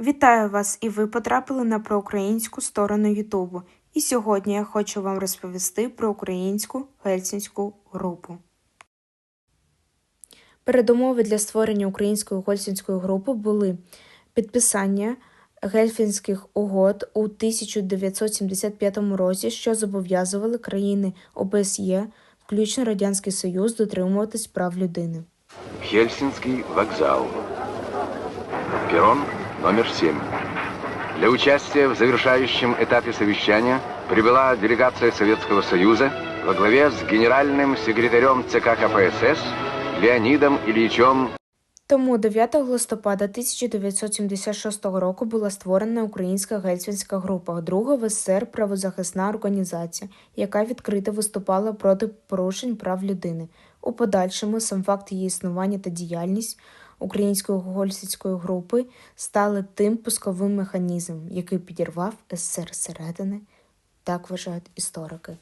Вітаю вас! І ви потрапили на проукраїнську сторону Ютубу. І сьогодні я хочу вам розповісти про українську гельсінську групу. Передумови для створення української гельсінської групи були підписання Гельсінських угод у 1975 році, що зобов'язували країни ОБСЄ, включно Радянський Союз, дотримуватись прав людини. Хельсинский вокзал. Перрон номер 7. Для участия в завершающем этапе совещания прибыла делегация Советского Союза во главе с генеральным секретарем ЦК КПСС Леонидом Ильичем Тому 9 листопада 1976 року була створена Українська Гельсінська група, друга в СССР правозахисна організація, яка відкрито виступала проти порушень прав людини. У подальшому сам факт її існування та діяльність Української гельсінської групи стали тим пусковим механізмом, який підірвав СССР зсередини, так вважають історики.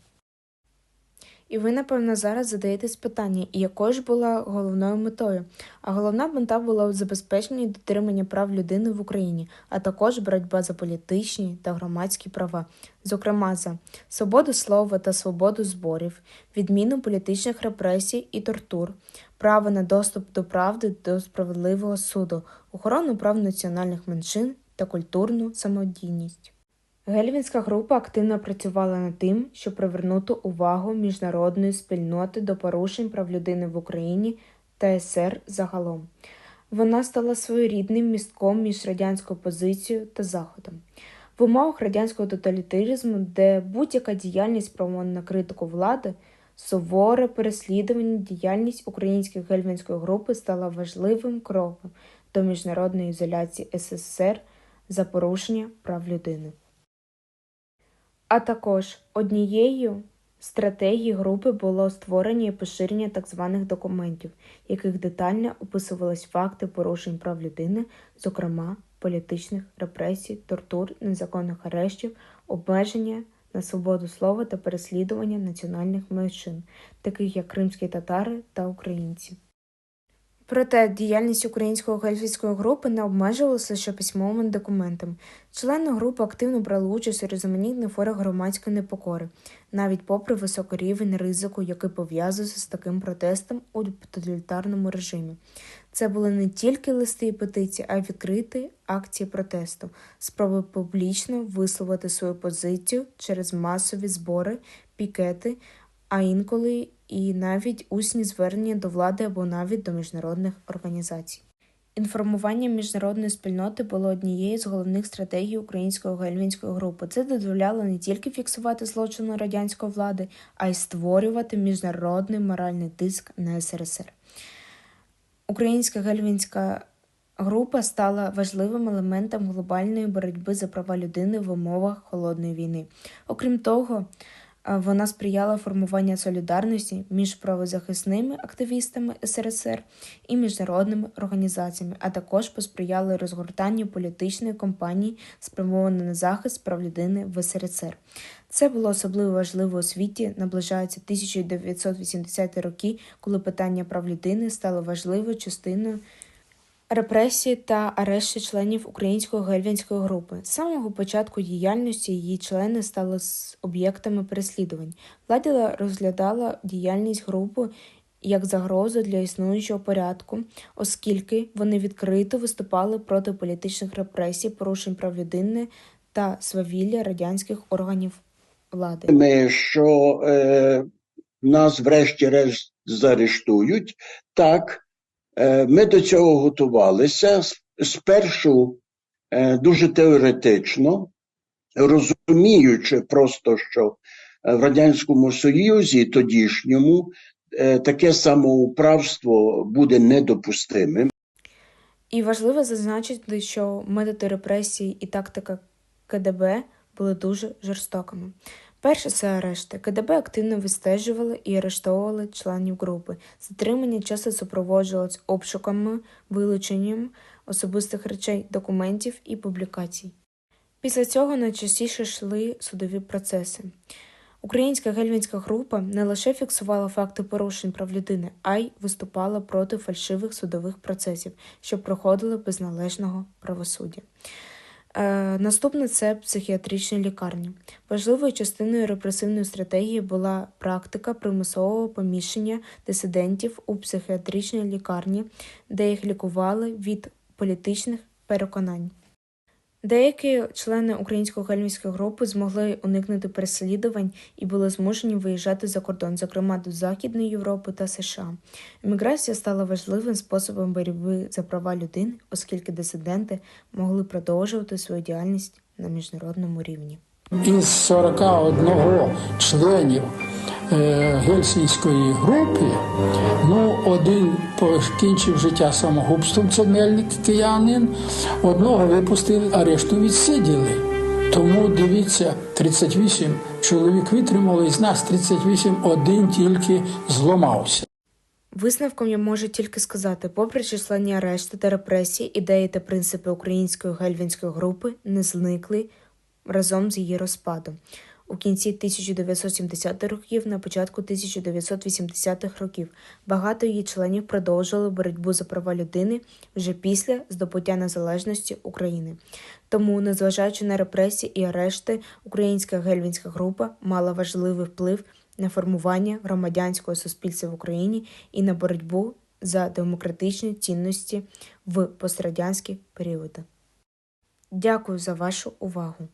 І ви, напевно, зараз задаєтесь питання, якою ж була головною метою? А головна мета була забезпечення і дотримання прав людини в Україні, а також боротьба за політичні та громадські права, зокрема за свободу слова та свободу зборів, відміну політичних репресій і тортур, право на доступ до правди до справедливого суду, охорону прав національних меншин та культурну самодійність. Гельвінська група активно працювала над тим, щоб привернути увагу міжнародної спільноти до порушень прав людини в Україні та СР загалом. Вона стала своєрідним містком між радянською позицією та Заходом. В умовах радянського тоталітаризму, де будь-яка діяльність спрямована на критику влади, суворе переслідування діяльність української гельвінської групи стала важливим кроком до міжнародної ізоляції СССР за порушення прав людини. А також однією стратегій групи було створення і поширення так званих документів, в яких детально описувались факти порушень прав людини, зокрема політичних репресій, тортур, незаконних арештів, обмеження на свободу слова та переслідування національних меншин, таких як кримські татари та українці. Проте діяльність української гельфійської групи не обмежувалася лише письмовими документами. Члени групи активно брали участь у різноманітних форах громадської непокори, навіть попри високий рівень ризику, який пов'язується з таким протестом у тоталітарному режимі. Це були не тільки листи і петиції, а й відкриті акції протесту, спроби публічно висловити свою позицію через масові збори, пікети, а інколи і навіть усні звернення до влади або навіть до міжнародних організацій. Інформування міжнародної спільноти було однією з головних стратегій української гельвінської групи. Це дозволяло не тільки фіксувати злочини радянської влади, а й створювати міжнародний моральний тиск на СРСР. Українська гельвінська група стала важливим елементом глобальної боротьби за права людини в умовах холодної війни. Окрім того, вона сприяла формуванню солідарності між правозахисними активістами СРСР і міжнародними організаціями, а також посприяла розгортанню політичної кампанії, спрямованої на захист прав людини в СРСР. Це було особливо важливо у світі. Наближаються 1980-ті роки, коли питання прав людини стало важливою частиною репресії та арешти членів української гельвінської групи. З самого початку діяльності її члени стали об'єктами переслідувань. Влада розглядала діяльність групи як загрозу для існуючого порядку, оскільки вони відкрито виступали проти політичних репресій, порушень прав людини та свавілля радянських органів влади. Ми, що е, нас врешті-решт заарештують, так ми до цього готувалися спершу е, дуже теоретично, розуміючи просто, що в Радянському Союзі тодішньому е, таке самоуправство буде недопустимим. І важливо зазначити, що методи репресій і тактика КДБ були дуже жорстокими. Перше це арешти. КДБ активно вистежували і арештовували членів групи. Затримання часто супроводжувалось обшуками, вилученням особистих речей, документів і публікацій. Після цього найчастіше йшли судові процеси. Українська гельвінська група не лише фіксувала факти порушень прав людини, а й виступала проти фальшивих судових процесів, що проходили без належного правосуддя. Е, наступне це психіатричні лікарні. Важливою частиною репресивної стратегії була практика примусового поміщення дисидентів у психіатричні лікарні, де їх лікували від політичних переконань. Деякі члени української гельмівської групи змогли уникнути переслідувань і були змушені виїжджати за кордон, зокрема до Західної Європи та США. Еміграція стала важливим способом боротьби за права людини, оскільки дисиденти могли продовжувати свою діяльність на міжнародному рівні. Із 41 членів гельсінської групи, ну, один покінчив життя самогубством, це мельник киянин, одного випустили, а решту відсиділи. Тому дивіться, 38 чоловік витримали, з нас 38 один тільки зламався. Висновком я можу тільки сказати, попри численні арешти та репресії, ідеї та принципи української гельвінської групи не зникли разом з її розпадом. У кінці 1970-х років, на початку 1980-х років, багато її членів продовжували боротьбу за права людини вже після здобуття незалежності України. Тому, незважаючи на репресії і арешти, українська гельвінська група мала важливий вплив на формування громадянського суспільства в Україні і на боротьбу за демократичні цінності в пострадянські періоди. Дякую за вашу увагу.